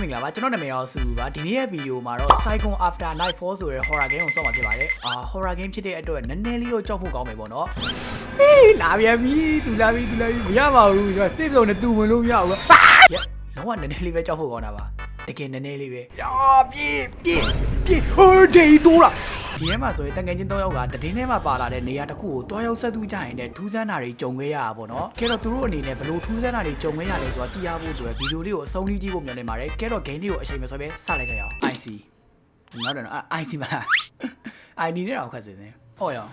မင်္ဂလာပါကျွန်တော်နာမည်တော့ဆူပါဒီနေ့ရဲ့ဗီဒီယိုမှာတော့ Psychon After Nightfall ဆိုတဲ့ horror game ကိုဆော့မှာဖြစ်ပါတယ်အာ horror game ဖြစ်တဲ့အတွက်နည်းနည်းလေးတော့ကြောက်ဖို့ကောင်းမယ်ပေါ့နော်ဟေးလာပြန်ပြီသူလာပြီသူလာပြီမရပါဘူးကျွန်တော်စိတ်ပြုံနဲ့သူဝင်လို့မရဘူးဟာရက်တော့နည်းနည်းလေးပဲကြောက်ဖို့ကောင်းတာပါတကယ်နည်းနည်းလေးပဲအာပြေးပြေးပြေးဟိုးဒေးတိုးလာ ဒီထဲမှာဆိုရင်တငယ်ချင်း၃ယောက်ကတည်င်းထဲမှာပါလာတဲ့နေရာတစ်ခုကိုတွားရောက်ဆက်သူကြရင်လည်းထူးဆန်းတာတွေကြုံခဲ့ရတာပေါ့နော်ကဲတော့သူတို့အနေနဲ့ဘလို့ထူးဆန်းတာတွေကြုံခဲ့ရတယ်ဆိုတာသိရဖို့အတွက်ဗီဒီယိုလေးကိုအဆုံးထိကြည့်ဖို့မျှော်လင့်ပါတယ်ကဲတော့ game လေးကိုအချိန်မဆွဲပဲစလိုက်ကြရအောင် IC နောက်တော့နော် IC မလား ID နဲ့တော့ခက်စင်စင်ဟောရအောင်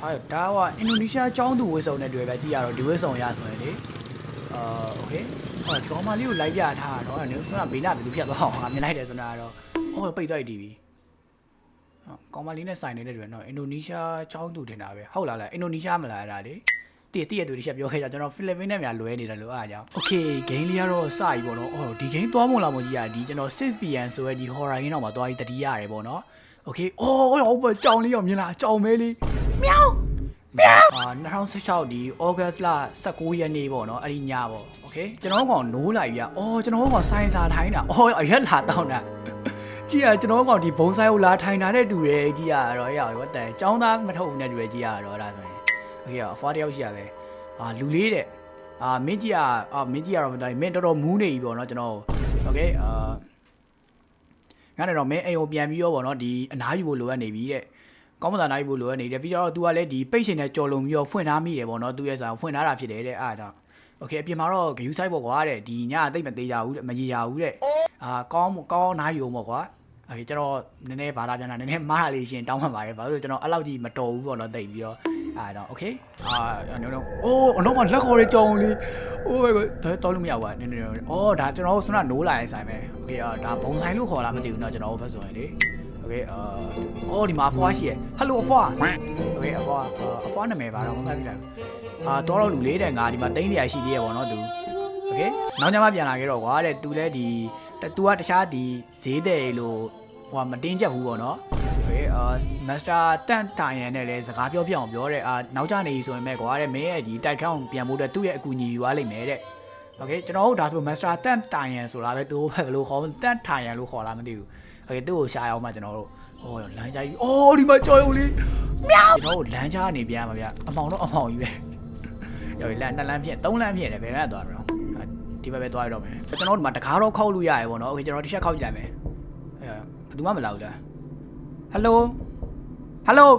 ဟာဒါကအင်ဒိုနီးရှားအကြောင်းသူဝစ်စုံနဲ့တွေ့ပဲကြည့်ရတော့ဒီဝစ်စုံရဆိုရင်လေအာโอเคဟောဒီကောင်မလေးကိုလိုက်ပြထားတာတော့နေဆိုတော့ဘေးနာဘယ်လိုဖြတ်သွားအောင်ငါမြင်လိုက်တယ်ဆိုတာကတော့ဟောပိတ်သွားပြီ ဟော ကောင်မလေးနဲ့ဆိုင်နေတဲ့တွေတော့အင်ဒိုနီးရှားချောင်းသူတင်တာပဲဟုတ်လားလားအင်ဒိုနီးရှားမလားအဲ့ဒါလေတည်တည်ရသူတွေချက်ပြောခဲ့ကြကျွန်တော်ဖိလစ်ပင်းနဲ့များလွဲနေတာလို့အားကြောင့် Okay ဂိမ်းလေးကတော့စပြီပေါ့နော်အော်ဒီဂိမ်းသွားမလားမကြီးอ่ะဒီကျွန်တော် 6pm ဆိုရဲဒီ horror ရင်းတော့မှာသွားပြီးတတိရတယ်ပေါ့နော် Okay အော်ဟုတ်ပါကြောင်လေးရောက်မြင်လားကြောင်မဲလေးမြောင်းမြောင်းအာ2016ဒီ August လ19ရက်နေ့ပေါ့နော်အဲ့ဒီညပေါ့ Okay ကျွန်တော်ကောင်နိုးလိုက်ပြအော်ကျွန်တော်ကောင်ဆိုင်လာထိုင်းတာအော်အရက်လာတောင်းတာ ကြည့်ရကျွန်တော်ကောင်ဒီဘုံဆိုင်ကိုလာထိုင်တာနဲ့တူတယ်ကြည့်ရတော့ရရောတဲ့ចောင်းသားမထုတ်ဘူးနဲ့တူတယ်ကြည့်ရတော့ဒါဆိုရင်โอเคအဖွားတယောက်ရှိရပဲအာလူလေးတဲ့အာမင်းကြီးကအာမင်းကြီးကတော့မတော်ဘူးမင်းတော်တော်မူးနေပြီပေါ့နော်ကျွန်တော်โอเคအာငါနဲ့တော့မင်းအိမ်ကိုပြန်ပြီးရောပေါ့နော်ဒီအနားယူဖို့လိုအပ်နေပြီတဲ့ကောင်းမသာနားယူဖို့လိုအပ်နေတယ်ပြီးတော့ तू ကလည်းဒီပိတ်ရှင်နဲ့ကြော်လုံပြီးတော့ဖွင့်ထားမိတယ်ပေါ့နော်သူ့ရဲ့ဆိုင်ဖွင့်ထားတာဖြစ်တယ်တဲ့အားကြောင့်โอเคအပြင်မှာတော့ဂယူဆိုင်ပေါ့ကွာတဲ့ဒီညအသိမ့်မသေးကြဘူးတဲ့မရေရဘူးတဲ့အာကောင်းကောင်းနားယူအောင်ပေါ့ကွာ အဲကျွန်တော်နည်းနည်းဘာသာပြန်တာနည်းနည်းမှားတာလေးရှင်တောင်းပန်ပါတယ်ဘာလို့ကျွန်တော်အဲ့လောက်ကြီးမတော်ဘူးပေါ့နော်တိတ်ပြီးတော့အဲတော့ okay အာနော်နော်အိုးအနောက်မှာလက်ခေါ်လေးကြောင်လေးအိုးဘယ်ကတော်လို့မရဘူးနည်းနည်းအော်ဒါကျွန်တော်ဆွမ်းနိုးလာရင်ဆိုင်မယ် okay အာဒါဘုံဆိုင်လို့ခေါ်လာမသိဘူးနော်ကျွန်တော်ဘက်ဆိုရင်လေ okay အာအော်ဒီမှာအဖွားရှိရယ် hello အဖွား okay အဖွားအဖွားနာမည်ပါတော့မသိဘူးလားအာတော်တော်လူလေးတဲ့ငါဒီမှာတိတ်နေရရှိသေးရပေါ့နော်သူ okay နောက်ညမှပြန်လာခဲ့တော့ကွာတဲ့သူလဲဒီ ။ तू ကတခြားဒီဈေးတဲ့လို့ဟိုကမတင်းချက်ဘူးပေါ့နော်။ဟေးအာမစ္စတာတန့်တိုင်ရန်နဲ့လည်းစကားပြောပြအောင်ပြောတဲ့အာနောက်ကျနေပြီဆိုရင်မဲ့ကွာတဲ့မင်းရဲ့ဒီတိုက်ခိုင်းအောင်ပြန်ဖို့အတွက်သူ့ရဲ့အကူအညီယူရလိမ့်မယ်တဲ့။ Okay ကျွန်တော်တို့ဒါဆို Master Tant တိုင်ရန်ဆိုတာပဲသူဘယ်လိုခေါ်မလဲ Tant တိုင်ရန်လို့ခေါ်လားမသိဘူး။ Okay သူ့ကိုရှာရအောင်မှကျွန်တော်တို့ဟိုလမ်းကြားကြီးအော်ဒီမှာကြော်ရုံလေးမြောက်ကျွန်တော်တို့လမ်းကြားနေပြန်ပါဗျအမောင်တော့အမောင်ကြီးပဲ။ရောက်ပြီလမ်းနှစ်လမ်းဖြစ်သုံးလမ်းဖြစ်တယ်ဘယ်မှသွားမလို့ ဒီဘက်ပဲသွားရတော့မယ်ကျွန်တော်တို့ဒီမှာတကားတော့ခောက်လို့ရတယ်ပေါ့နော်โอเคကျွန်တော်တစ်ချက်ခောက်ကြည့်လိုက်မယ်အဲဘယ်သူမှမလာဘူးလားဟယ်လိုဟယ်လို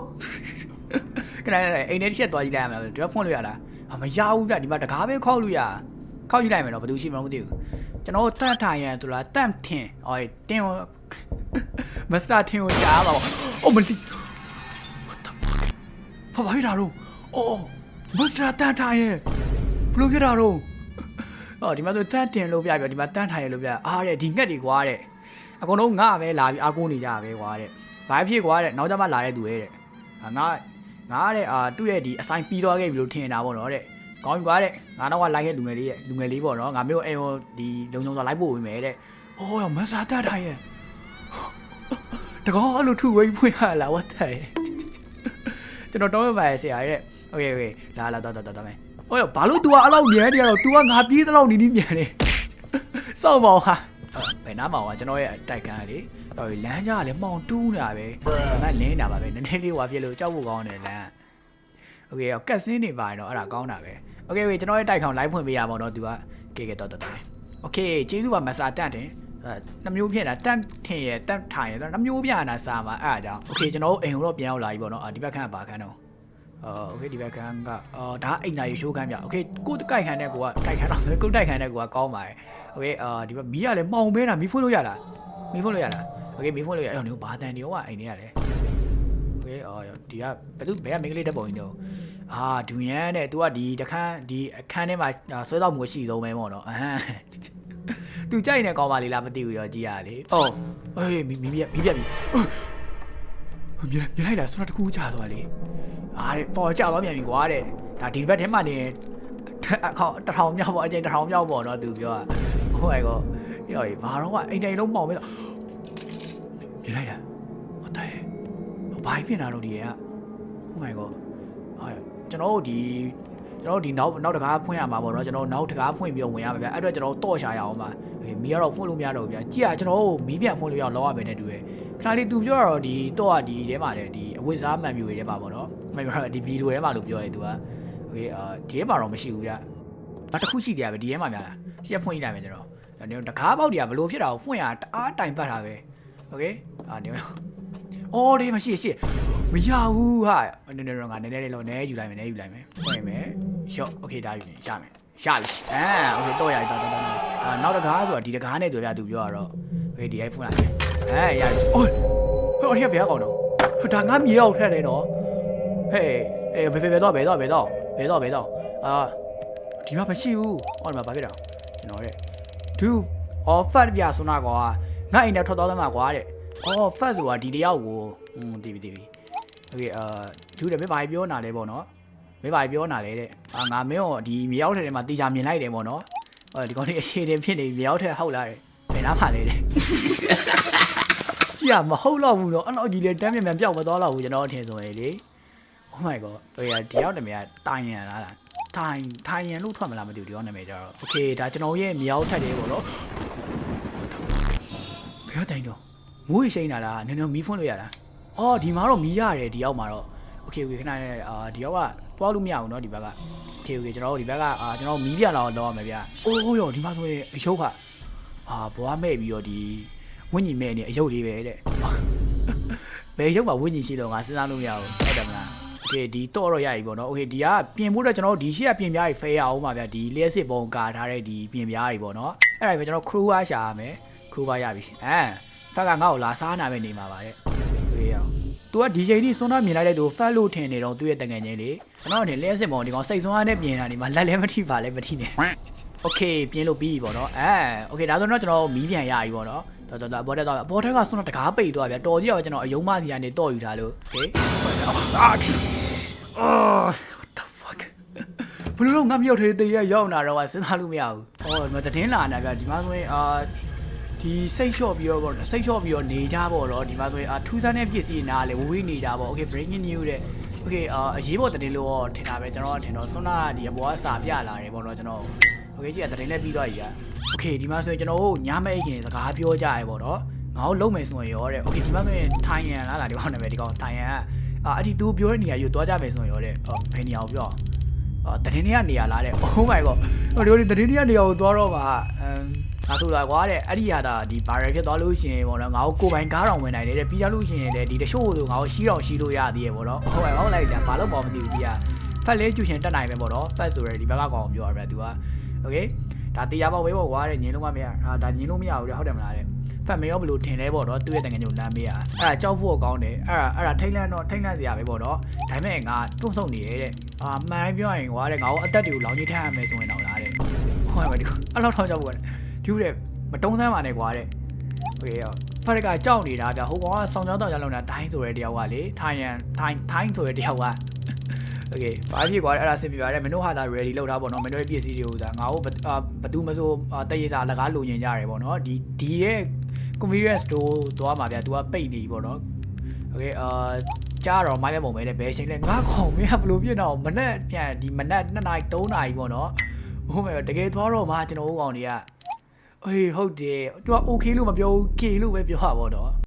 ခဏလေးအိမ်ထဲတစ်ချက်သွားကြည့်လိုက်ရမလားဒီဘက်ဖွင့်လို့ရလားမရဘူးဗျဒီမှာတကားပဲခောက်လို့ရခောက်ကြည့်လိုက်မယ်တော့ဘယ်သူရှိမှမသိဘူးကျွန်တော်တန့်ထိုင်ရန်ဆိုလားတန့်ထင်ဟောတင်းမစတာထင်ကိုကြားပါဘောအိုမလီဘာဘာဖြစ်တာတော့အိုးမစတာတန့်ထိုင်ရန်ဘလို့ဖြစ်တာတော့ အော်ဒီမှာဆိုတန်းတင်လို့ပြပြဒီမှာတန်းထိုင်ရလို့ပြအားတဲ့ဒီငှက်တွေကွာတဲ့အကုန်လုံးငါပဲလာပြီးအားကိုးနေကြပဲကွာတဲ့ဘာဖြစ်ကွာတဲ့နောက်ကျမှလာတဲ့သူရဲ့တဲ့အာငါငါတဲ့အာသူ့ရဲ့ဒီအဆိုင်ပြီးသွားခဲ့ပြီလို့ထင်နေတာပေါ့နော်တဲ့ကောင်းပြီကွာတဲ့ငါတော့ကလိုက်ခဲ့လူငယ်လေးရဲ့လူငယ်လေးပေါ့နော်ငါမျိုးအိမ်ကိုဒီလုံချုံစွာလိုက်ပို့ဝင်မယ်တဲ့အိုးရောမစတာတန်းထိုင်ရဲ့တကောအဲ့လိုထူဝိဖွင့်ရလား what the ကျွန်တော်တော့မပါရဆရာရဲ့ okay okay လာလာတော့တော့တော့မယ်။ အော်ဘာလို့ तू ကအဲ့လောက်ညံနေရတော့ तू ကငါပြေးတဲ့လောက်နီးနီးညံနေ။စောင့်ပါဦးဟာ။ဘယ်နားမှာဝါကျွန်တော်ရဲ့တိုက်ခန်းလေ။အော်လမ်းကြားကလည်းမှောင်တူးနေတာပဲ။ဒါကလင်းနေတာပါပဲ။နည်းနည်းလေးဟွာပြလို့ကြောက်ဖို့ကောင်းတယ်လမ်း။ Okay ကတ်စင်းနေပါရင်တော့အဲ့ဒါကောင်းတာပဲ။ Okay ဝေကျွန်တော်ရဲ့တိုက်ခေါင် live ဖွင့်ပေးရပါတော့ तू ကကဲကဲတော့တော့တော့။ Okay ကျေးဇူးပါမဆာတန့်တယ်။အဲနှမျိုးဖြစ်တာတန့်ထင်ရတန့်ထိုင်ရနှမျိုးပြနာစာမှာအဲ့အကြောင်း Okay ကျွန်တော်တို့အိမ်ကိုတော့ပြန်ရောက်လာပြီပေါ့နော်။ဒီဘက်ခန်းကပါခန်းတော့ အော် โอเคဒီဘက်ကန်းကအော်ဒါအိမ်သာရေရှိုးခန်းပြโอเคကိုကြိုက်ခံတဲ့ကိုကကြိုက်ခံတော့ကိုကြိုက်ခံတဲ့ကိုကကောင်းပါတယ်โอเคအာဒီဘက်မီးကလည်းမှောင်မဲတာမီးဖွင့်လို့ရလားမီးဖွင့်လို့ရလားโอเคမီးဖွင့်လို့ရအဲ့တော့ဘာတန်နေရောကအိမ်ထဲရတယ်โอเคအော်ဒီကဘယ်သူဘယ်ကမင်းကလေးတက်ပုံကြီးတော့အာဒူရန်တဲ့ तू ကဒီတခန်းဒီအခန်းထဲမှာဆွဲတော့မှုရှိဆုံးပဲပေါ့နော်အဟမ်းသူကြိုက်နေကောင်းပါလေလားမသိဘူးရောကြည်ရလေအော်အေးမီးမီးပြမီးပြပြီမြင်မြင်လိုက်တာဆွမ်းတစ်ခုချသွားလေ အားတဲ့ပေါ်ကြတော့ပြန်ပြီကွာတဲ့ဒါဒီဘက်ထဲမှာနေအခေါတထောင်မြောက်ပေါ့အကျဉ်တထောင်မြောက်ပေါ့နော်သူပြောတာဟိုကောရောဘာတော့ကအိမ်တိုင်လုံးမောင်ပဲမြင်လိုက်တာဟုတ်တယ်ဘာဖြစ်နေတာတော့ဒီက Oh my god အာကျွန်တော်တို့ဒီကျွန်တော်တို့ဒီနောက်နောက်တကားဖွင့်ရမှာပေါ့နော်ကျွန်တော်နောက်တကားဖွင့်ပြီးဝင်ရမှာဗျအဲ့အတွက်ကျွန်တော်တော့ရှာရအောင်ပါအေးမီကတော့ဖုန်းလို့မရတော့ဘူးဗျာကြည့်ရကျွန်တော်တို့မီးပြန်ဖုန်းလို့ရအောင်လောက်ရမယ်နဲ့တူတယ်ခဏလေးသူပြောတော့ဒီတော့ကဒီထဲမှာလေဒီအဝတ်စားမှန်မျိုးတွေထဲမှာပေါ့နော် မှန်ပြောတော့ဒီဗီဒီယိုထဲမှာလို့ပြောရဲသူကโอเคအာဒီထဲမှာတော့မရှိဘူးဗျာနောက်တစ်ခုရှိသေးတယ်ဗျဒီထဲမှာများလားရှက်ဖွင့်ကြည့်လိုက်မယ်ကျွန်တော်ဒါနေတကားပေါက်တွေကဘလို့ဖြစ်တာကိုဖွင့်ရတအားတိုင်ပတ်တာပဲโอเคအာနေအော်ဒီမရှိရှိမရဘူးဟာနည်းနည်းတော့ငါနည်းနည်းလေးတော့နည်းယူလိုက်မယ်နည်းယူလိုက်မယ်ဖွင့်မယ်ရော့โอเคဒါယူရင်ရမယ်ရပြီအာโอเคတော့ရပြီတော့တော့တော့အာနောက်တကားဆိုတာဒီတကားနဲ့တူပြသူပြောရတော့โอเคဒီအိုင်ဖုန်းလိုက်မယ်အဲရပြီအိုးဟိုအထက်ဘယ်ကောင်တော့ဒါငါမြေအောင်ထက်တယ်နော် ဟေးအေးဘယ်ဘယ်ဘယ်တော့ဘယ်တော့ဘယ်တော့ဘယ်တော့ဘယ်တော့အာဒီမှာမရှိဘူးဟောဒီမှာဘာဖြစ်တာကျွန်တော်ရဲ့ဒူအော်ဖတ်ပြဆွနာကွာငါအိမ်နဲ့ထွက်သွားသမှာကွာတဲ့အော်ဖတ်ဆိုတာဒီတယောက်ကိုอืมတီးပြီတီးပြီโอเคအာဒူတယ်မင်းဘာပြောနာလဲပေါ့နော်မင်းဘာပြောနာလဲတဲ့အာငါမင်းကိုဒီမြေရောက်ထဲမှာတေချာမြင်လိုက်တယ်ပေါ့နော်ဟောဒီကောင်လေးအခြေအနေဖြစ်နေမြေရောက်ထဲဟုတ်လားတဲ့ဘယ်နားမှလဲတဲ့ ကြည့်ရမဟုတ်တော့ဘူးတော့အဲ့တော့ကြီးလေတမ်းမြန်မြန်ပျောက်မသွားတော့ဘူးကျွန်တော်အထင်ဆိုရင်လေ Oh my god ဘယ်ရဒီရောက်တယ်မြတ်တိုင်ရန်လားလားတိုင်တိုင်ရန်လို့ထွက်မလားမသိဘူးဒီရောက်နာမည်ကြတော့ Okay ဒါကျွန်တော်ရဲ့မြောက်ထက်တယ်ပေါ့နော်ဘယ်တိုင်တော့မွေးရှိန်တာလားနည်းနည်းမီးဖွန်းလို့ရလားအော်ဒီမှာတော့မီးရတယ်ဒီရောက်မှာတော့ Okay okay ခဏလေးအာဒီရောက်ကတွားလို့မရဘူးเนาะဒီဘက်က Okay okay ကျွန်တော်တို့ဒီဘက်ကအာကျွန်တော်မီးပြလာတော့တော့မယ်ဗျာအိုးရောဒီမှာဆိုရင်အယုတ်ကအာဘွားမဲ့ပြီးတော့ဒီဝင်းကြီးမဲ့နေအယုတ်လေးပဲတဲ့ ဘယ်ရုပ်မှာဝင်းကြီးရှိတော့ငါစဉ်းစားလို့မရဘူးဟုတ်တယ်မလား โอเคဒီတော့တော့ရပြီပေါ့နော်โอเคဒီကပြင်ဖို့တော့ကျွန်တော်တို့ဒီရှေ့ကပြင်ပြားကြီးဖဲရအောင်ပါဗျာဒီလျှက်စစ်ပုံကာထားတဲ့ဒီပြင်ပြားကြီးပေါ့နော်အဲ့ဒါပဲကျွန်တော် crew အားရှာရမယ် crew ပါရပြီအဲဖက်ကငါ့ကိုလာစားနာမဲ့နေမှာပါတဲ့တွေ့ရအောင် तू ကဒီချိန်ထိစွန်းသားမြင်လိုက်တဲ့သူဖက်လို့ထင်နေတော့သူ့ရဲ့တငယ်ချင်းလေကျွန်တော်အနေနဲ့လျှက်စစ်ပုံဒီကောင်စိတ်စွန်းအားနဲ့ပြင်တာဒီမှာလက်လည်းမထိပါလည်းမထိနဲ့ โอเคပြင်းလို့ပြီးပြီပေါ့နော်အဲโอเคဒါဆိုတော့ကျွန်တော်မီးပြန်ရပြီပေါ့နော်တော်တော်တော်ဘောတက်တော့ဘောတက်ကစွန်းတော့တကားပိတ်သွားဗျာတော်ကြီးရောကျွန်တော်အယုံမစီကနေတော့ယူထားလို့โอเคအာ Oh what the fuck ဘလို့တော့ငါမြောက်ထဲတည်းရောက်လာတော့စဉ်းစားလို့မရဘူး။အော်မတင်းလာနေတာဗျဒီမှာဆိုရင်အာဒီစိတ်လျှော့ပြီးတော့ပေါ့နော်စိတ်လျှော့ပြီးတော့နေကြပေါ့နော်ဒီမှာဆိုရင်အာထူးဆန်းတဲ့ပစ္စည်းနားလေဝဝေးနေကြပေါ့ Okay breaking news တဲ့ Okay အာအရေးပေါ်တင်းလို့တော့ထင်တာပဲကျွန်တော်ထင်တော့စွန်းနာဒီအပေါ်ကစာပြလာတယ်ပေါ့နော်ကျွန်တော် Okay ကြီးကတင်းလက်ပြီးတော့ကြီးอ่ะ Okay ဒီမှာဆိုရင်ကျွန်တော်ညမအိတ်ခင်စကားပြောကြရပေါ့နော်ငါတို့လုံးမယ်ဆိုရင်ရောတဲ့ Okay ဒီမှာဆိုရင်ထိုင်ရန်လာတာဒီကောင်နာမည်ဒီကောင်ထိုင်ရန်က အဲ့ဒီသူပြောတဲ့နေရာယူသွားကြမယ်ဆိုရင်ရောတဲ့ဟောဘယ်နေရာကိုပြောအော်တရင်တွေကနေရာလားတဲ့ Oh my god ဟိုဒီတရင်တွေကနေရာကိုသွားတော့ပါအမ်ငါဆိုတာကွာတဲ့အဲ့ဒီဟာဒါဒီ viral ဖြစ်သွားလို့ရှင်ပေါ့နော်ငါတို့ကိုပိုင်ကားတော်ဝင်နိုင်တယ်တဲ့ပြီးကြလို့ရှင်လေဒီတရှို့ဆိုငါတို့ရှိတော်ရှိလို့ရသေးရပေါ့နော်ဟုတ်ပါဟုတ်လိုက်ကြဘာလို့ပေါ့မသိဘူးပြီးကဖက်လဲကျူရှင်တက်နိုင်ပဲပေါ့နော်ဖက်ဆိုရယ်ဒီဘက်ကကောင်ပြောရပြသူက okay ဒါတရားပေါက်ဝေးပေါ့ကွာတဲ့ညင်းလုံးမမရဒါညင်းလုံးမရဘူးတဲ့ဟုတ်တယ်မလားတဲ့ ဖတ်မရောဘလို့ထင်လဲပေါ့တော့သူ့ရဲ့တန်ငယ်ညိုနာမည်อ่ะအဲ့ဒါကြောက်ဖို့ကောင်းတယ်အဲ့ဒါအဲ့ဒါထိတ်လန့်တော့ထိတ်လန့်စရာပဲပေါ့တော့ဒါပေမဲ့ငါတွန့်ဆုံနေရတဲ့အာမှန်တိုင်းပြောရင်ကွာတဲ့ငါ့ကိုအသက်တွေကိုလောင်ကြီးထားရမယ်ဆိုရင်တော့လားတဲ့ဟုတ်ပါဒီအဲ့လောက်ထောင်ကြောက်ကွာဒီလိုတဲ့မတုံးဆန်းပါနဲ့ကွာတဲ့ဟိုရောဖရက်ကကြောက်နေတာဗျဟိုကောင်ကဆောင်းကြောင်းတောင်ကြောင်လောက်နေတာဒိုင်းဆိုတဲ့တယောက်ကလေထိုင်ရန်ထိုင်ထိုင်းဆိုတဲ့တယောက်က okay ဘာဖြစ်ကွာအဲ့ဒါဆင်ပြပါတယ်မင်းတို့ဟာသာ ready လောက်ထားပေါ့နော်မင်းတို့ရဲ့ပစ္စည်းတွေကိုဒါငါတို့ဘသူမဆိုတရေစာလကားလုံညင်ကြရတယ်ပေါ့နော်ဒီဒီရဲ့ convenience store သွားမှာဗျာ तू ကပိတ်နေပြီပေါ့နော် okay အာကြားတော့မိုင်းမပုံပဲနဲ့ဘယ်ချိန်လဲငါကောင်မင်းကဘလို့ပြစ်တော့မနဲ့ပြန်ဒီမနဲ့2နာရီ3နာရီပေါ့နော်ဟုတ်မယ်တကယ်သွားတော့မှကျွန်တော်တို့ကောင်တွေကအေးဟုတ်တယ် तू က okay လို့မပြောဘူး K လို့ပဲပြောတာပေါ့နော်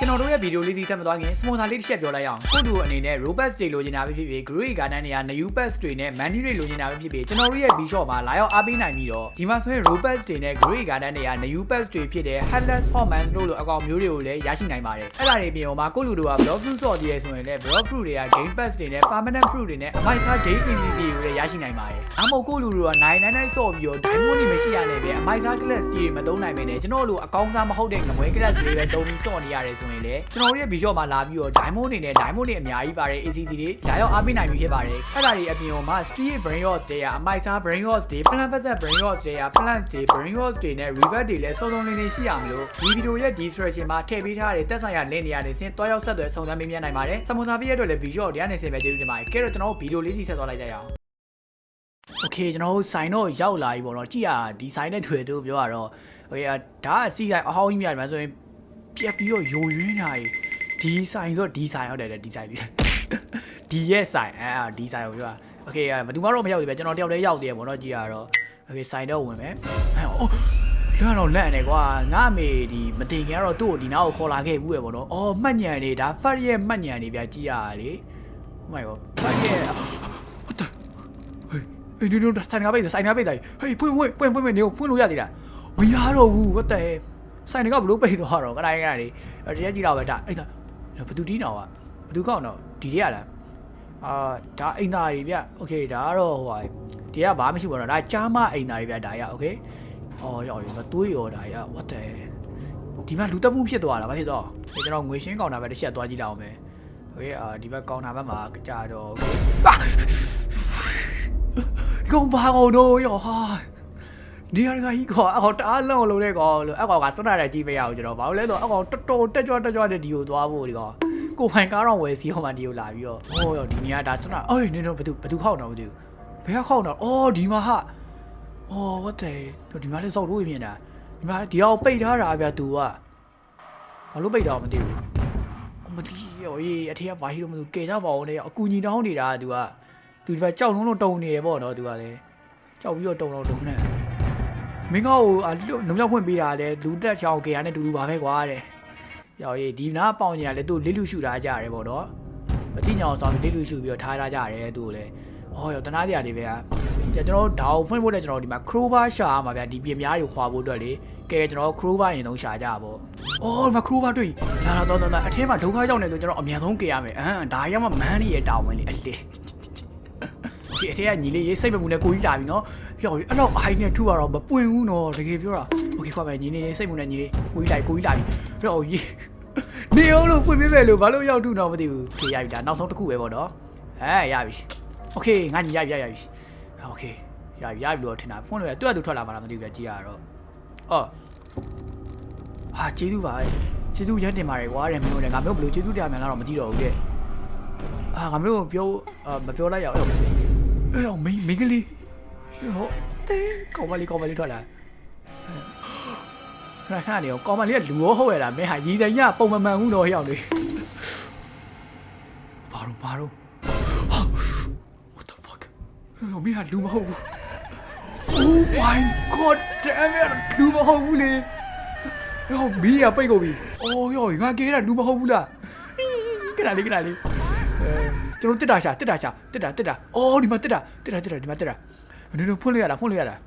ကျွန်တော်တို့ရဲ့ဗီဒီယိုလေးစီဆက်မသွားခင်စပွန်ဆာလေးတစ်ချက်ပြောလိုက်အောင်ကိုတူအနေနဲ့ Robust တွေလိုချင်တာပဲဖြစ်ဖြစ် Grey Garden တွေက New Pass တွေနဲ့ Money တွေလိုချင်တာပဲဖြစ်ဖြစ်ကျွန်တော်တို့ရဲ့ B-shop မှာလာရောက်အားပေးနိုင်ပြီးတော့ဒီမှာဆိုရင် Robust တွေနဲ့ Grey Garden တွေက New Pass တွေဖြစ်တဲ့ Headless Hormones တို့လိုအကောင်မျိုးတွေကိုလည်းရရှိနိုင်ပါတယ်အဲ့ဒါတွေပြင်မှာကိုလူတို့က Block Fruit ဆော့ကြည့်ရဆိုရင်လည်း Block Fruit တွေက Game Pass တွေနဲ့ Permanent Fruit တွေနဲ့အမိုက်စား Game PCC တွေလည်းရရှိနိုင်ပါတယ်အမို့ကိုလူတို့က999ဆော့ပြီးတော့ Diamond တွေမရှိရနဲ့ပဲအမိုက်စား Class ကြီးတွေမသုံးနိုင်မနဲ့ကျွန်တော်တို့အကောင်းစားမဟုတ်တဲ့ငမွေ Class တွေပဲသုံးပြီးဆော့နေရတယ်ဆိုရင်လည်းကျွန်တော်တို့ရဲ့ Bishop မှာလာပြီးတော့ Diamond တွေနဲ့ Diamond တွေအများကြီးပါတယ် ACC တွေလာရောက်အားပေးနိုင်ပြီဖြစ်ပါတယ်အဲ့ဒါတွေအပြင်မှာ Steel Brain Rot တွေကအမိုက်စား Brain Rot တွေ Plan Fast Brain Rot တွေက Plan တွေ Brain Rot တွေနဲ့ Revert တွေလည်းစုံစုံလင်လင်ရှိအောင်လို့ဒီဗီဒီယိုရဲ့ description မှာထည့်ပေးထားတဲ့တက်ဆိုင်ရာ link တွေကနေဆင်းတွားရောက်ဆက်သွယ်စုံစမ်းမေးမြန်းနိုင်ပါတယ်စမွန်ဆာပေးရတော့လည်း Bishop တရားနေဆင်ပဲကျေးဇူးတင်ပါတယ်ကဲတော့ကျွန်တော်တို့ဗီဒီယိုလေးစီဆက်သွားလိုက်ကြရအောင် โอเคကျွန်တော်တို့ဆိုင်တော့ရောက်လာပြီပေါ့နော်ကြည့်ရဒီဆိုင်နဲ့တွေ့သူပြောရတော့ဟိုဒါကစီဆိုင်အဟောင်းကြီးများတယ်ဆိုရင် ပြက်ပြီးတော့ယိုယွင်းတာဒီဆိုင်ဆိုဒီဆိုင်ဟုတ်တယ်ဒီဆိုင်ဒီဆိုင်ဒီရဲ့ဆိုင်အာဒီဆိုင်ကိုပြောတာโอเคဘယ်သူမှတော့မရောက်သေးပဲကျွန်တော်တယောက်တည်းရောက်သေးတယ်ပေါ့နော်ကြည့်ရတော့โอเคဆိုင်တော့ဝင်မယ်အဲအိုး လန့်တော့လန့်နေကွာငါအမေဒီမတင်ခင်ကတော့သူ့ကိုဒီနားကိုခေါ်လာခဲ့ဘူးပဲပေါ့နော်အော်မှတ်ညံနေဒါဖတ်ရဲ့မှတ်ညံနေပြကြည့်ရတာလေ Oh my god ဖတ်ရဲ့ what the ဟေးဟေးဒီလိုဆိုင်ကပိတ်တယ်ဆိုင်ကပိတ်တယ်ဟေးဖွင့်ဖွင့်ဖွင့်ဖွင့်ဖွင့်နေဖွင့်လို့ရသေးလားမရတော့ဘူး what the ဆိုင်ကဘလို့ပိတ်သွားတော့ကတိုင်းကလေတရက်ကြည့်တော့ပဲဒါအဲ့ဒါဘသူတီးနော်ကဘသူကောက်တော့ဒီရက်လားအာဒါအိမ်သားတွေဗျโอเคဒါကတော့ဟိုဟာဒီကဘာမှမရှိဘူးတော့ဒါကြားမအိမ်သားတွေဗျဒါရโอเคအော်ရောမတွေးရောဒါရ what the ဒီမှာလူတက်မှုဖြစ်သွားတာဘာဖြစ်တော့ဒီကျွန်တော်ငွေရှင်းကောင်တာပဲတစ်ချက်သွားကြည့်လောက်အောင်မယ်โอเคအာဒီဘက်ကောင်တာဘက်မှာကြာတော့โอเคဒီကောင်ဘာကောင်တော့ရောဟာ နေရာတကာကြီးကောအကောင်တအားလုံးလုံးတဲ့ကောင်လို့အကောင်ကစွန့်တာကြီးမရဘူးကျွန်တော်ဘာလို့လဲဆိုတော့အကောင်တော်တော်တက်ကြွတက်ကြွတဲ့ဒီကိုသွားဖို့ဒီကောင်ကိုဖိုင်ကားတော့ဝယ်စီအောင်မှဒီကိုလာပြီးတော့ဟောရောဒီနေရာဒါစွန့်တာအေးနေတော့ဘသူဘသူခောက်တော့မသိဘူးဘယ်ကခောက်တော့အော်ဒီမှာဟာအော် what the ဒီမှာလဲစောက်လို့မြင်တာဒီမှာဒီအောင်ပိတ်ထားတာဗျာသူကဘာလို့ပိတ်တာမသိဘူးမသိရောအေးအထက်ကဘာဟီလို့မသိဘူးကဲကြပါအောင်လေအကူညီတောင်းနေတာကသူကသူဒီဘက်ကြောက်လုံးလုံးတုံနေရပေါ့နော်သူကလည်းကြောက်ပြီးတော့တုံတော့တုံနေ မင်းကဟိုအလုံမြောက်ဖွင့်ပေးတာလေလူတက်ချောင်းကေရနဲ့တူတူပါပဲကွာတဲ့ရောအေးဒီနားပေါင်ကြီးကလည်းသူ့လေးလူရှူထားကြရတယ်ပေါ့နော်မတိညာအောင်ဆောင်ပြီးလေးလူရှူပြီးတော့ထားထားကြရတယ်သူ့ကိုလည်းဟောရောတနာတရားလေးပဲကကျွန်တော်ဓာတ်ဖွင့်ဖို့တဲ့ကျွန်တော်ဒီမှာ crowbar ရှာမှာဗျာဒီပြင်များကိုခွာဖို့အတွက်လေကဲကျွန်တော် crowbar ရင်သုံးရှာကြပါပေါ့အော်ဒီမှာ crowbar တွေ့လာလာတော့တော့အထင်းမှာဒုက္ခရောက်နေဆိုကျွန်တော်အမြန်ဆုံးကေရမယ်အဟမ်ဒါရောက်မှမန်းရဲ့တာဝန်လေအလေ ဒီအထက်ကညီလေးရေးစိတ်မပူနဲ့ကိုကြီးလာပြီနော်ဟောအဲ့တော့အိုင်းနဲ့ထူရတော့မပွင့်ဘူးနော်တကယ်ပြောတာโอเคခွာမယ်ညီလေးစိတ်မပူနဲ့ညီလေးကိုကြီးလာကိုကြီးလာပြီဟောရေးနေအောင်လို့ပွင့်ပေးမယ်လို့ဘာလို့ရောက်တူတော့မသိဘူးโอเคရပြီဒါနောက်ဆုံးတစ်ခုပဲပေါ့နော်အဲရပြီโอเคငါညီရပြီရပြီโอเคရပြီရပြီလို့ထင်တာဖုန်းလို့ရတွေ့တူထွက်လာမှာလားမသိဘူးပြကြည့်ရတော့အော်ဟာကျေးဇူးပါကျေးဇူးရမ်းတင်ပါတယ်ကွာတဲ့မင်းတို့လည်းငါမျိုးဘယ်လိုကျေးဇူးတရားများလားတော့မသိတော့ဘူးတဲ့အာငါမျိုးပြောမပြောလိုက်ရအောင် အေးအောင်မင်းမင်းကလေးဟောတဲကောင်မလေးကောင်မလေးထွက်လာခဏခဏနေအောင်ကောင်မလေးကလူရောဟုတ်ရလားမင်းဟာရည်တိုင်ညပုံမမှန်ဘူးတော့ဟဲ့အောင်လေးဘာလို့ဘာလို့ what the fuck ဟောမင်းဟာလူမဟုတ်ဘူး oh my god damn it လူမဟုတ်ဘူးလေဟောမင်းရပိတ်ကုန်ပြီအော်ရောငါကေးတာလူမဟုတ်ဘူးလားခဏလေးခဏလေးအဲ ကျွန်တော်တက်တာရှာတက်တာရှာတက်တာတက်တာအော်ဒီမှာတက်တာတက်တာတက်တာဒီမှာတက်တာနင်တို့ဖွင့်လို့ရလားဖွင့်လို့ရလား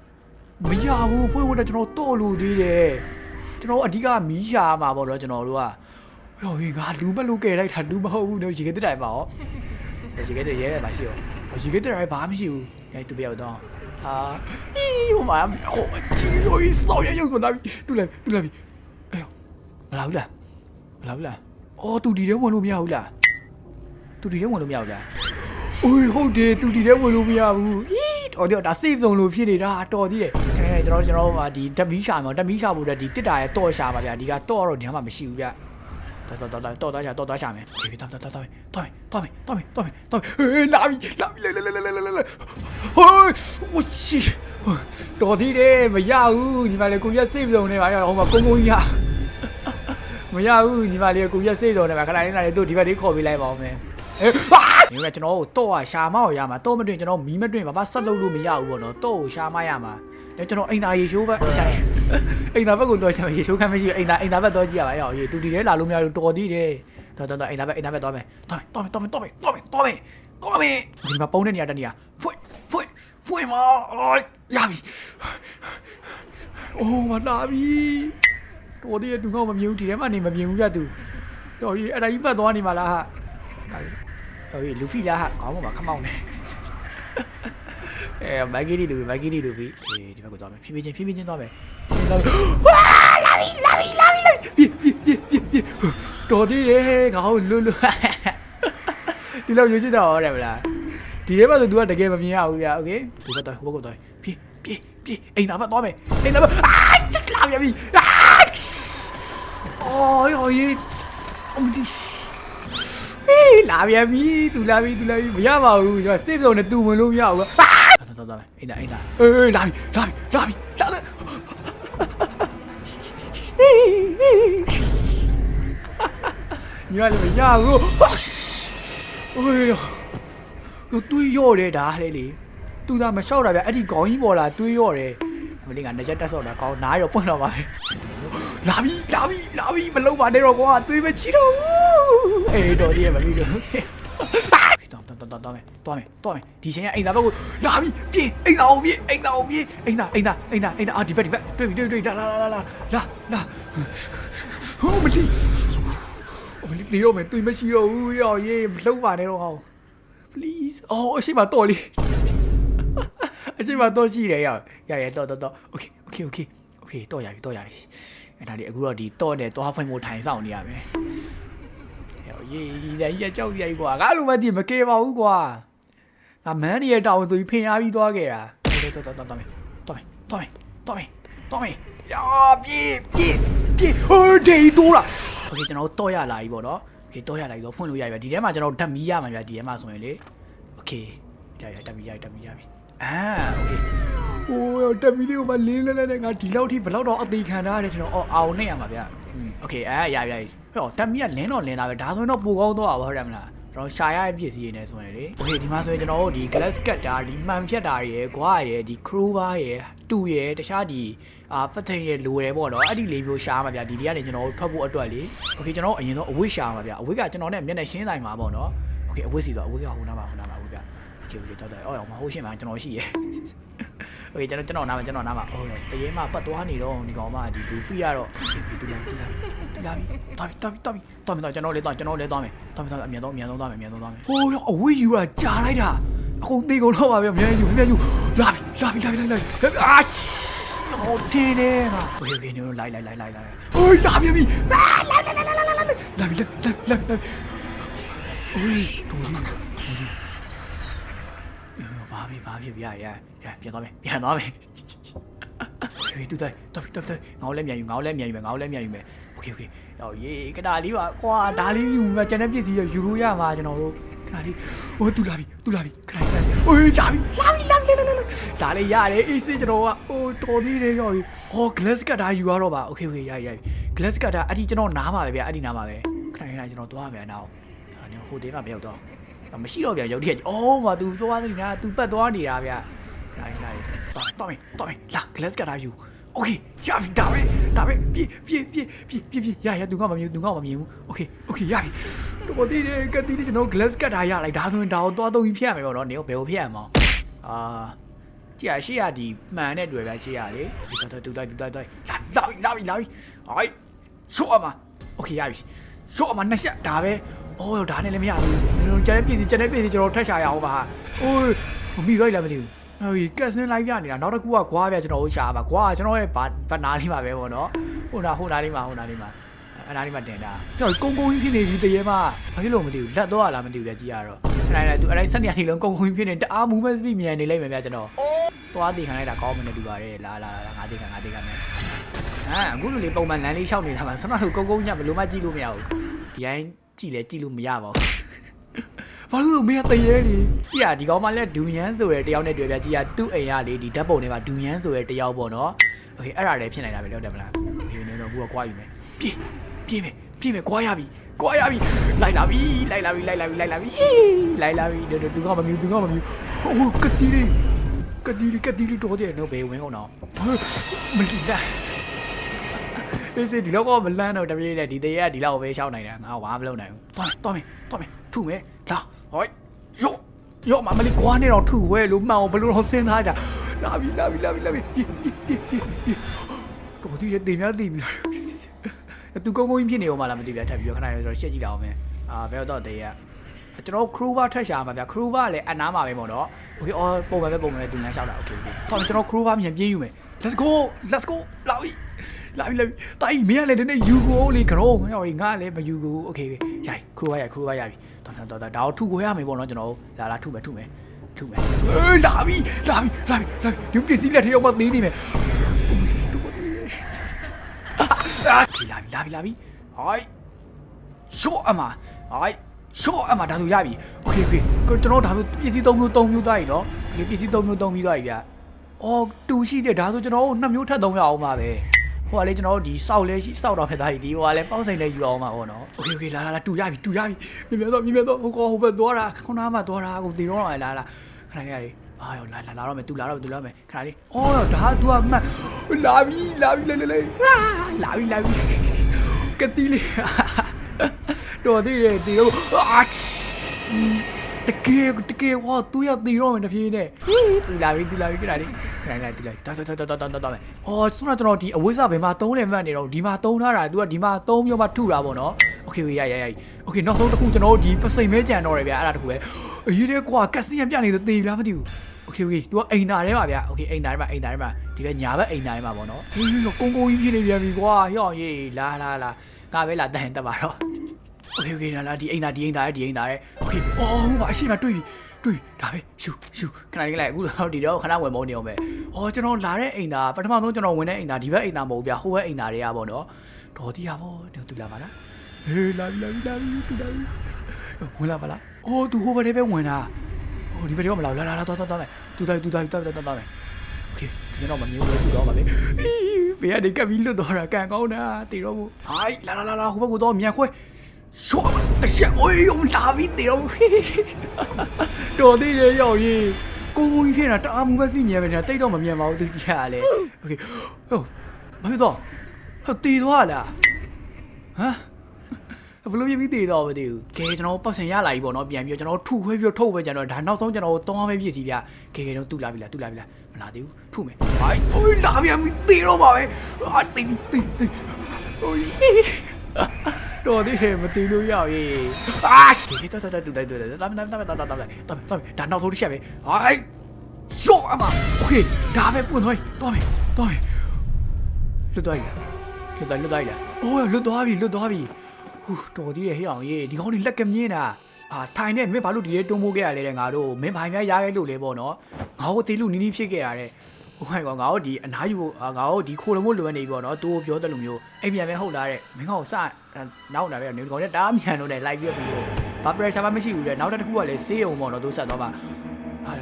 မရဘူးဖွင့်ဖို့တော့ကျွန်တော်တော့လို့သေးတယ်ကျွန်တော်အဓိကမီးရှာမှာပေါ့တော့ကျွန်တော်တို့ကဟောငါလူမလို့ကဲလိုက်တာလူမဟုတ်ဘူးတော့ရေခဲတက်တာပါဟောရေခဲတက်ရဲပါရှိရောရေခဲတက်တာဘာမှမရှိဘူးအဲသူပြောတော့ဟာဟီးဟိုမှာဟိုချီရိုးစောင်းရရုပ်ဆိုတာတူလိုက်တူလိုက်အေးမလာဘူးလားမလာဘူးလားအော်သူဒီထဲဝင်လို့မရဘူးလား သူဒီထဲဝင်လို့မရဘူးလား။အိုးဟုတ်တယ်သူဒီထဲဝင်လို့မရဘူး။ဟီးတော်တယ်ဒါ save zone လို့ဖြစ်နေတာတော်သေးတယ်။အဲကျွန်တော်ကျွန်တော်ကဒီဓမီရှာမှာဓမီရှာဖို့အတွက်ဒီတစ်တာရဲ့တော့ရှာပါဗျာဒီကတော့တော့ဒီမှာမရှိဘူးဗျ။တော်တော်တော်တော်တော်ရှာတော်တော်ရှာမယ်။ဒီတော်တော်တော်တော်တော်တော်မယ်တော်မယ်တော်မယ်တော်မယ်ဟေးလာပြီလာပြီလာလာလာလာလာဟိုးဝရှိတော်သေးတယ်မရဘူးညီမလေးကိုရ save zone နဲ့ပါရဟိုမှာကုန်းကုန်းကြီးမရဘူးညီမလေးကိုရ save zone နဲ့ပါခဏလေးနားလေးတို့ဒီဘက်လေးခေါ်ပေးလိုက်ပါဦးမယ်။အဲ ဒီကကျွန်တော်ကိုတော့ရှာမအောင်ရမှာတော့မတွင်ကျွန်တော်မီးမတွင်ဘာမှဆက်လုပ်လို့မရဘူးပေါ့နော်တော့ကိုရှာမရမှာဒါကျွန်တော်အိမ်သာရေရှိုးပဲရှာအိမ်သာဘက်ကိုတော့ရှာရေရှိုးခံမရှိဘူးအိမ်သာအိမ်သာဘက်တော့ကြည့်ရပါရအောင်ရေတူတီလဲလာလို့မရဘူးတော်သေးတယ်တော်တော်တော်အိမ်သာဘက်အိမ်သာဘက်တော့မယ်တော့မယ်တော့မယ်တော့မယ်တော့မယ်တော့မယ်တော့မယ်ဒီမှာပုံတဲ့နေရာတနေရာဖွင့်ဖွင့်ဖွင့်မအော်ရပြီအိုးမလာပြီတော်သေးတယ်သူကမမြင်ဘူးဒီထဲမှာနေမမြင်ဘူးပြသူတော်ကြီးအဲ့ဒါကြီးပတ်သွားနေမှာလားဟာ đấy. Bởi vì Luffy đã hạn có một quả khắc mong này. Bà ghi đi được, bà ghi đi được vì Thì phải của tôi, phía bên trên, phía bên trên tôi này. Lami, Lami, Lami, Lami Việt, Việt, Việt, Việt, Việt đi đi, ngầu luôn luôn. Đi lâu dưới trên đó đẹp là Thì nếu mà tôi đua được game với nhau, ok? Tôi bắt tôi, bắt của tôi Phía, phía, phía, anh ta bắt tôi mày. Anh ta bắt, à, chắc làm nhà mình. À, ôi, ôi, ôi, ôi, လာပြီအာအော်ယောီအမဒီဟေးလာပြန်ပြီသူလာပြီသူလာပြီမရပါဘူးကျွန်တော်စေ့စုံနဲ့သူဝင်လို့မရဘူးတော်တော်တော်အိမ်သာအိမ်သာအေးလာပြီလာပြီလာပြီလာတယ်ညီမလေးမရဘူးအိုးရောတွေးရော့တယ်ဒါလေလေသူသာမလျှောက်တာဗျအဲ့ဒီခေါင်းကြီးပေါ်လာတွေးရော့တယ်မလေးကနှစ်ချက်တက်ဆော့တာကောင်းနားရောပွင့်တော့ပါပဲလာပြီလာပြီလာပြီမလုံးပါနဲ့တော့ကွာသွေးမချီတော့ဘူး အေးတော်ကြီးရမပြီးတော့တော်တော်တော်တော်မယ်တော်မယ်တော်မယ်ဒီချိန်ကအိမ်သားဘက်ကိုလာပြီပြေးအိမ်သားအောင်ပြေးအိမ်သားအောင်ပြေးအိမ်သားအိမ်သားအိမ်သားအိမ်သားအာဒီဘက်ဒီဘက်တွေ့ပြီတွေ့ပြီတွေ့လာလာလာလာလာလာဟိုမလီဟိုမလီတေတော့မယ်သွေးမရှိတော့ဘူးရောရေးမလုံးပါနဲ့တော့ဟော please အော်အရှိမတော်လေးအချိန်မှာတော့ရှိတယ်ရရရတော့တော့တော့ okay okay okay okay တော့ရပြီတော့ရပြီအဲ့ဒါလေးအခုတော့ဒီတော့နဲ့သွားဖွင့်ဖို့ထိုင်ဆောင်နေရမယ် ဟဲ့ရေးရေးရကြောက်ရိုက်ကွာငါလိုမသိမကယ်ပါဘူးကွာငါမန်းရဲ့တောင်းဆိုပြီးဖင်အားပြီးသွားခဲ့တာတော့တော့တော့တော့မယ်တော့မယ်တော့မယ်တော့မယ်တော့မယ်ယာပြေးပြေးပြေးဟိုဒေးတိုးလာโอเคကျွန်တော်တို့တော့ရလာပြီပေါ့နော်โอเคတော့ရလာပြီတော့ဖွင့်လို့ရပြီဒီထဲမှာကျွန်တော်ဓာတ်မီးရမှာဗျာဒီထဲမှာဆိုရင်လေโอเคရရဓာတ်မီးရဓာတ်မီးရပြီ အာโอเคဟိုတက်မီလေးကိုမလင်းလဲလဲငါဒီလောက်ထိဘလောက်တော့အသေးခံထားရတယ်ကျွန်တော်အော်အောင်နဲ့ရမှာဗျอืม โอเคအာရရရဟောတက်မီကလင်းတော့လင်းတာပဲဒါဆိုရင်တော့ပိုကောင်းတော့ပါဟုတ်တယ်မလားကျွန်တော်ရှာရရဲ့ပစ္စည်းတွေနဲ့ဆိုရင်လေโอเคဒီမှာဆိုရင်ကျွန်တော်တို့ဒီ glass cutter ဒီမှန်ဖြတ်တာရယ်ကွာရယ်ဒီ crew bar ရယ်တူရယ်တခြားဒီအာဖတ်ထရယ်လိုရယ်ပေါ့နော်အဲ့ဒီလေးမျိုးရှာမှာဗျဒီဒီကနေကျွန်တော်တို့ထွက်ဖို့အတွက်လေโอเคကျွန်တော်အရင်တော့အဝိရှာမှာဗျအဝိကကျွန်တော်နဲ့မျက်နှာရှင်းဆိုင်မှာပေါ့နော်โอเคအဝိစီတော့အဝိကဟိုနားမှာဟိုနားမှာအဝိက โอเคโอเคတော့တော့အော်မဟုတ်ရှင်းမှာကျွန်တော်ရှိရယ် โอเคကျွန်တော်ကျွန်တော်နားမှာကျွန်တော်နားမှာအော်တရေမှာပတ်သွားနေတော့ဒီကောင်မဒီလူဖီကတော့ဒီလာဒီလာဒီလာတော်ပြီတော်ပြီတော်ပြီတော်ပြီတော်ကျွန်တော်လေးတော်ကျွန်တော်လေးတော်မယ်တော်ပြီတော်အမြန်ဆုံးအမြန်ဆုံးတော်မယ်အမြန်ဆုံးတော်မယ်ဟိုးရောအဝေးယူတာကြာလိုက်တာအခုတေကုန်တော့ပါဗျအမြန်ယူအမြန်ယူလာပြီလာပြီလာပြီလာပြီအာဟိုတင်းနေတာโอเคโอเคနေတော့လိုက်လိုက်လိုက်လိုက်လိုက်ဟိုးလာပြီပြီလာလာလာလာလာလာလာပြီလာပြီလာပြီလာပြီโอ้ยดูดิ ဘာဖြစ်ဘာဖြစ်ဗျာရရပြန်သွားမယ်ပြန်သွားမယ်ဟေးတူတိုင်းတော်တော်တော်ငါလည်းမြန်ယူငါလည်းမြန်ယူမယ်ငါလည်းမြန်ယူမယ်โอเคโอเคဟောရေးကဒါလေးပါခွာဒါလေးယူမှာကျန်တဲ့ပစ္စည်းယူလို့ရမှာကျွန်တော်တို့ကဒါလေးဟိုတူလာပြီတူလာပြီခဏခဏဟိုးလာပြီလာပြီလာပြီလာပြီဒါလေးရတယ်အေးစစ်ကျွန်တော်ကဟိုတော်သေးတယ်ရောဟော glass ကဒါယူရတော့ပါโอเคโอเคရရ glass ကဒါအဲ့ဒီကျွန်တော်နားပါပဲဗျအဲ့ဒီနားပါပဲခဏခဏကျွန်တော်သွားမယ်နောက်အဲ့ဟိုတေးမှာမရောက်တော့ မရှိတော့ဗျာရုပ်တရက်ကြီးအော်ငါ तू သွားနေတာ तू ပတ်သွားနေတာဗျာဒါရင်လာတယ်တော်မယ်တော်မယ်လာ glass ကတာယူ okay ရပြီဒါပဲဒါပဲပြေးပြေးပြေးပြေးပြေးပြေးရရ तू ကမမြင် तू ကမမြင်ဘူး okay okay ရပြီတော်သေးတယ်ကတိလေးကျွန်တော် glass ကတာရလိုက်ဒါဆိုရင်ဒါကိုသွားသုံးပြီးဖျက်ရမယ်ပေါ့နော်နေရောဘယ်ကိုဖျက်ရမှာအာကြည့်ရရှေ့ရဒီမှန်နဲ့တွေ့ဗျာရှေ့ရလေတူတိုက်တူတိုက်တူတိုက်လာပြီလာပြီလာပြီဟိုင်းရှော့အမ okay ရပြီရှော့အမနှစ်ချက်ဒါပဲ အော်ဒါနဲ့လည်းမရဘူးကျွန်တော်ကျန်တဲ့ပြည်စီကျန်တဲ့ပြည်စီကျွန်တော်ထက်ရှာရအောင်ပါအိုးမမိခိုင်းလည်းမသိဘူးဟိုကက်စင်းလိုက်ပြနေတာနောက်တစ်ခုကခွားပြကျွန်တော်တို့ရှာပါခွားကျွန်တော်ရဲ့ဘာဘာနာလေးပါပဲပေါ့နော်ဟိုနာဟိုနာလေးမှာဟိုနာလေးမှာအဲ့နာလေးမှာတင်တာကျွန်တော်ကုန်းကုန်းကြီးဖြစ်နေပြီတရေမဘာဖြစ်လို့မသိဘူးလက်တော့လားမသိဘူးပြကြည့်ရတော့အဲ့ဒါလည်းသူအဲ့ဒါဆက်နေရနေလုံးကုန်းကုန်းကြီးဖြစ်နေတအားမူးမဲ့ပြီးမြန်နေလိုက်မယ်ဗျကျွန်တော်သွားတည်ခံလိုက်တာကောင်းမှန်းတူပါတယ်လာလာလာငါတည်ခံငါတည်ခံမယ်အာအခုလိုလေးပုံမှန်လမ်းလေးလျှောက်နေတာမှာစနတို့ကုန်းကုန်းညဘယ်လိုမှကြည့်လို့မရဘူးဒီတိုင်း ကြည့်လဲကြည့်လို့မရပါဘူးဘာလို့လဲမင်းကတရေလေကြည့်ရဒီကောင်မလဲဒူယန်ဆိုတဲ့တယောက်နဲ့တွေ့ပြကြည့်ရသူ့အိမ်ရလေဒီဓာတ်ပုံထဲမှာဒူယန်ဆိုတဲ့တယောက်ပေါ့နော်โอเคအဲ့ဒါလည်းဖြစ်နိုင်တာပဲလို့တယ်မလားဒီနေတော့ဘူးကကွာယူမယ်ပြေးပြေးမယ်ပြေးမယ်ကွာရပြီကွာရပြီလိုက်လာပြီလိုက်လာပြီလိုက်လာပြီလိုက်လာပြီလိုက်လာပြီဒူကမမြူဒူကမမြူဟိုကတိလေးကတိလေးကတိလေးတော့တဲ့နော်ဘေးဝင်အောင်တော့မလီလာ ဒီစီဒီလောက်ကမလန်းတော့တပြေးနဲ့ဒီတရေကဒီလောက်ပဲရှောက်နိုင်တယ်ငါဘာမလုပ်နိုင်ဘူးသွားမယ်သွားမယ်သွားမယ်ထုမယ်လာဟောယောယောမမလေးကွာနေတော့ထုဝဲလို့မှန်အောင်ဘလို့တော့စဉ်းစားကြလာပြီလာပြီလာပြီလာပြီတော်ဒီတဲ့တင်များတင်ပြီလားသူကုန်းကုန်းဖြစ်နေအောင်မလားမသိဘူးထပ်ပြီးတော့ခဏလေးဆိုတော့ရှက်ကြည့်လာအောင်မယ်အာဘယ်တော့တရေကကျွန်တော် crew bar ထက်ရှာမှာဗျ crew bar လည်းအနားမှာပဲပေါ့နော် okay အော်ပုံမှန်ပဲပုံမှန်ပဲသူလမ်းလျှောက်တာ okay okay ဟောကျွန်တော် crew bar မြန်ပြေးယူမယ် let's go let's go လာပြီ လာပြီလာပြီတိုင်းမင်းကလည်းဒီနေ့ယူကိုလေကရောငါရောငါလည်းမယူကိုโอเคရိုက်ခရူပါရိုက်ခရူပါရပြီတော်တော်တော်ဒါကိုထုကိုရမယ်ပေါ့နော်ကျွန်တော်လာလာထုမယ်ထုမယ်ထုမယ်အေးလာပြီလာပြီလာပြီလာပြီဒီပစ္စည်းလက်ထဲရောက်မှသေးနေမယ်လာပြီလာပြီလာပြီလာပြီဟိုင်းရှော့အမဟိုင်းရှော့အမဒါဆိုရပြီโอเคโอเคကျွန်တော်ဒါဆိုပစ္စည်း၃မျိုး၃မျိုးသွားပြီနော်ဒီပစ္စည်း၃မျိုး၃မျိုးသွားပြီဗျအော်တူရှိတယ်ဒါဆိုကျွန်တော်တို့နှစ်မျိုးထပ်သုံးရအောင်ပါပဲ ဟိုကလေကျွန်တော်တို့ဒီစောက်လေးရှိစောက်တော်ဖက်သားကြီးဒီဟိုကလေပေါက်ဆိုင်လေးယူအောင်ပါဗောနော်โอเคโอเคလာလာလာတူရပြီတူရပြီမြင်မြတော့မြင်မြတော့ဟိုကောဟိုဘက်သွားတာခေါင်းသားမှာသွားတာကိုတည်တော့လာလာလာခဏလေးလေးအာယောလာလာလာတော့မယ်သူလာတော့မယ်သူလာမယ်ခဏလေးအော်ဒါက तू ကမှတ်လာပြီလာပြီလေလေလေလာပြီလာပြီကတိလေးတော်သေးတယ်ဒီတော့အာ တကယ်တကယ်ဟောသူရတီတော့မယ်တပြေးနဲ့ဟီးတီလာပြီတီလာပြီခဏလေးခဏလေးတီလာတော်တော်တော်တော်တော်တော်အော်ဆိုတော့ကျွန်တော်ဒီအဝိဇ္ဇာဘယ်မှာသုံးလဲမှတ်နေတော့ဒီမှာသုံးထားတာသူကဒီမှာသုံးပြီးမှထုတာပေါ့နော်โอเคရရရโอเคနောက်ဆုံးတစ်ခုကျွန်တော်ဒီပစိမ်မဲကြံတော့တယ်ဗျာအဲ့ဒါတခုပဲအေးတဲ့ကွာကက်စီယံပြနေတော့တီလာမသိဘူးโอเคโอเคသူကအိမ်သားထဲမှာဗျာโอเคအိမ်သားထဲမှာအိမ်သားထဲမှာဒီဘက်ညာဘက်အိမ်သားထဲမှာပေါ့နော်ဟီးကုန်းကုန်းကြီးဖြစ်နေပြန်ပြီကွာဟေ့အောင်ရေးလာလာလာကပဲလာတန်တက်ပါတော့ โอเคโอเคလာလာဒီအိမ်သားဒီအိမ်သားရဲ့ဒီအိမ်သားရဲ့โอเคအော်ဘာအရှိမတွေ့ပြီတွေ့ဒါပဲရှူရှူခဏလေးလိုက်အခုတော့ဒီတော့ခဏဝင်မုန်းနေအောင်ပဲအော်ကျွန်တော်လာတဲ့အိမ်သားပထမဆုံးကျွန်တော်ဝင်တဲ့အိမ်သားဒီဘက်အိမ်သားမဟုတ်ဗျာဟိုဘက်အိမ်သားတွေကပေါ့နော်ဒေါ်တီးရပေါ့နေတူလာပါလားဟေးလာပြီလာပြီလာပြီတူလာပြီဝင်လာပါလားအော်သူဟိုဘက်ထဲပဲဝင်တာ ဟိုဒီဘက်ရောမလာလာလာလာတော့တော့တော့မယ်တူတိုင်းတူတိုင်းတူတိုင်းတော့တော့မယ်โอเคဒီတော့မမျိုးလို့စုတော့ပါပဲဖေရနေကပ်ပြီးလွတ်တော့တာကန်ကောင်းတာတီတော့ဘူးဟိုင်းလာလာလာလာဟိုဘက်ကတော့မြန်ခွဲ ရှော့တချက်အိုးယုံလာပြီးတီတော့တော်သေးတယ်ရောက်ရေးကိုကိုကြီးဖြစ်နေတာတအားမူမစလိမြန်ပဲနေတာတိတ်တော့မမြန်ပါဘူးသူကြီးကလည်းโอเคဟုတ်ဘာဖြစ်တော့ဟုတ်တီသွားလားဟမ်ဘလို့ပြပြီးတည်တော့မသိဘူးကဲကျွန်တော်ပတ်စင်ရလာပြီပေါ့နော်ပြန်ပြီးတော့ကျွန်တော်ထုခွဲပြီးတော့ထုတ်ပဲကျွန်တော်ဒါနောက်ဆုံးကျွန်တော်တောင်းမဲ့ပြည့်စီဗျကဲကဲတော့တူလာပြီလားတူလာပြီလားမလာသေးဘူးထုမယ်ဟိုင်းအိုးလာပြန်ပြီတည်တော့ပါပဲအာတည်တည်တည်အိုး တော်သေးတယ်မတည်လို့ရပြီအာကဲတော်တော်တူတိုင်းတူတိုင်းတမ်းတမ်းတမ်းတမ်းတမ်းတမ်းတမ်းဒါနောက်ဆုံးတစ်ချက်ပဲဟိုင်းရော့အမโอเคဒါပဲပွင့်သွားပြီတော့မယ်တော့မယ်လွတ်သွားပြီလွတ်သွားလွတ်သွားပြီလားအိုးလွတ်သွားပြီလွတ်သွားပြီ ဟူတော်သေးတယ်ဟေ့အောင်ရေးဒီကောင်းလေးလက်ကမြင်းတာအာထိုင်နဲ့မင်းဘာလို့ဒီရဲတွန်းမိုးခဲ့ရလဲတဲ့ငါတို့မင်းဘာများရခဲ့လို့လဲပေါ့နော်ငါတို့တေးလူနီးနီးဖြစ်ခဲ့ရတဲ့ ဟိုဟိုကောင်ငါတို့ဒီအနားယူငါတို့ဒီခိုလုံးမို့လိုအပ်နေပြီပေါ့နော်သူပြောတဲ့လူမျိုးအိမ်ပြန်ပဲဟုတ်လားတဲ့မင်းကောင်စနောက်လာပဲနေကောင်နဲ့တားမြန်လို့လည်းလိုက်ပြီးတော့ပြီးတော့ဘာ pressure မှမရှိဘူးတဲ့နောက်တစ်ခုကလည်းဆေးရုံပေါ့နော်သူဆက်သွားပါအာ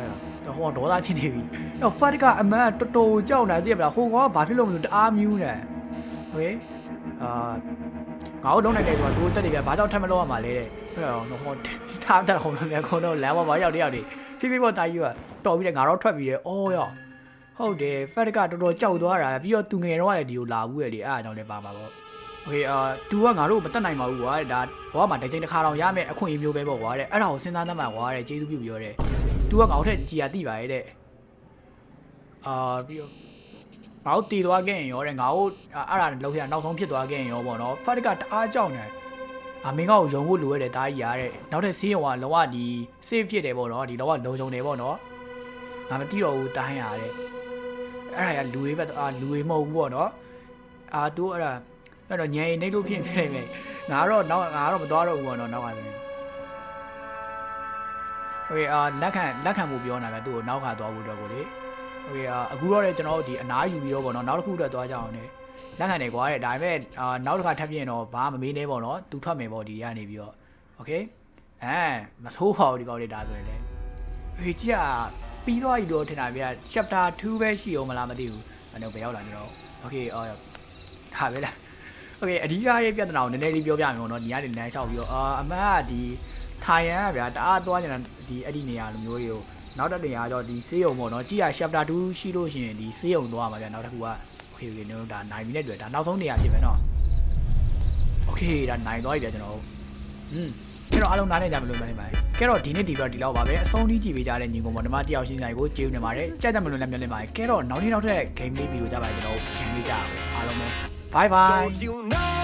ဟိုဒေါသဖြစ်နေပြီ။အော်ဖတ်ကအမန်တော်တော်ကြောက်နေတယ်ပြလား။ဟိုကောင်ကဘာဖြစ်လို့မလို့တအားမြူးနေ။ဟုတ်ရဲ့။အာငါတို့လုံးနိုင်တယ်ဆိုတာတို့တက်တယ်ဗျဘာကြောင့်ထပ်မလို့ရမှာလဲတဲ့အဲ့တော့ဟောထားတတ်ဟောလို့မြန်ခေါ်တော့လမ်းပေါ်မှာရောက်တယောက်နေဖြစ်ဖြစ်ပေါ်တာကြီးကတော်ပြီးတော့ငါတော့ထွက်ပြီးတယ်အော်ရော ဟုတ်တယ်ဖက်ကတော်တော်ကြောက်သွားတာပြီးတော့သူငယ်တော့လည်းဒီကိုလာဘူးရဲ့လေအဲ့အကြောင်းလည်းပါမှာပေါ့โอเคအာသူကငါတို့မတက်နိုင်ပါဘူးကွာဒါဘောကမှတစ်ချိန်တစ်ခါတော့ရမယ်အခွင့်အရေးမျိုးပဲပေါ့ကွာတဲ့အဲ့ဒါကိုစဉ်းစားသမှန်ကွာတဲ့ကျေးဇူးပြုပြောတယ်သူကငါတို့ထက်ကြည်ရတိပါရဲ့တဲ့အာပြီးတော့ ငါတို့တည်သွားခဲ့ရင်ရောတဲ့ငါတို့အဲ့ဒါလောက်ရနောက်ဆုံးဖြစ်သွားခဲ့ရင်ရောပေါ့နော်ဖတ်တကတအားကြောက်နေအမင်းကောက်ယုံဖို့လိုရတဲ့တားကြီးရတဲ့နောက်ထပ်ဆေးရုံကလောကဒီ save ဖြစ်တယ်ပေါ့နော်ဒီလောကလုံခြုံတယ်ပေါ့နော်ငါမတိတော့ဘူးတားရတဲ့ အဲ့ဒါကလူတွေပဲအာလူတွေမဟုတ်ဘူးပေါ့နော်အာတူအဲ့ဒါအဲ့တော့ညင်နေလို့ဖြစ်ဖြစ်နေမယ်ငါတော့နောက်ငါတော့မသွားတော့ဘူးပေါ့နော်နောက်ကဆိုရင်โอเคအာလက်ခံလက်ခံမှုပြောနေတာပဲသူ့ကိုနောက်ခါသွားဖို့အတွက်ကိုလေ โอเคအာအခုတော့လေကျွန်တော်တို့ဒီအနားယူပြီးတော့ဗောနော်နောက်တစ်ခုတော့သွားကြအောင်လေလက်ခံနေကွာတဲ့ဒါပေမဲ့အာနောက်တစ်ခါထပ်ပြင်တော့ဘာမှမမေးနေဗောနော်သူထွက်မယ်ဗောဒီကနေပြီးတော့โอเคအဲမဆိုးပါဘူးဒီကောင်လေးဒါဆိုရင်လေဟေးကြည့် ပြီးသွားပြီလို့ထင်တာဗျာ chapter 2ပဲရှိအောင်မလားမသိဘူးအဲ့တော့ဘယ်ရောက်လာကျွန်တော် okay အော်ဟာပဲလား okay အဓိကရဲ့ပြဿနာကိုနည်းနည်းလေးပြောပြမယ်ပေါ့နော်ဒီကနေလမ်းလျှောက်ပြီးတော့အာအမတ်ကဒီထိုင်ရန်ကဗျာတအားသွားနေတာဒီအဲ့ဒီနေရာလိုမျိုးတွေကိုနောက်တစ်နေရာတော့ဒီစေးုံပေါ့နော်ကြည်ရ chapter 2ရှိလို့ရှိရင်ဒီစေးုံသွားမှာဗျာနောက်တစ်ခုက okay okay ကျွန်တော်ဒါ9မိနစ်တွေ့ဒါနောက်ဆုံးနေရာဖြစ်မယ်နော် okay ဒါ9သွားပြီဗျာကျွန်တော်อืม ကျွန်တော်အားလုံးနားနေကြမလို့မနေပါဘူးကဲတော့ဒီနေ့ဒီတော့ဒီလောက်ပါပဲအဆုံးထိကြည့်ပေးကြတဲ့ညီကောင်မဓမ္မတယောက်ရှင်းဆိုင်ကိုကျေးဇူးတင်ပါတယ်ကြက်ကြမလို့လည်းမျှော်လင့်ပါတယ်ကဲတော့နောက်နေ့နောက်ထပ် game လေးဗီဒီယိုကြပါကျွန်တော် game လေးကြအောင်အားလုံးပဲ bye bye Don't you know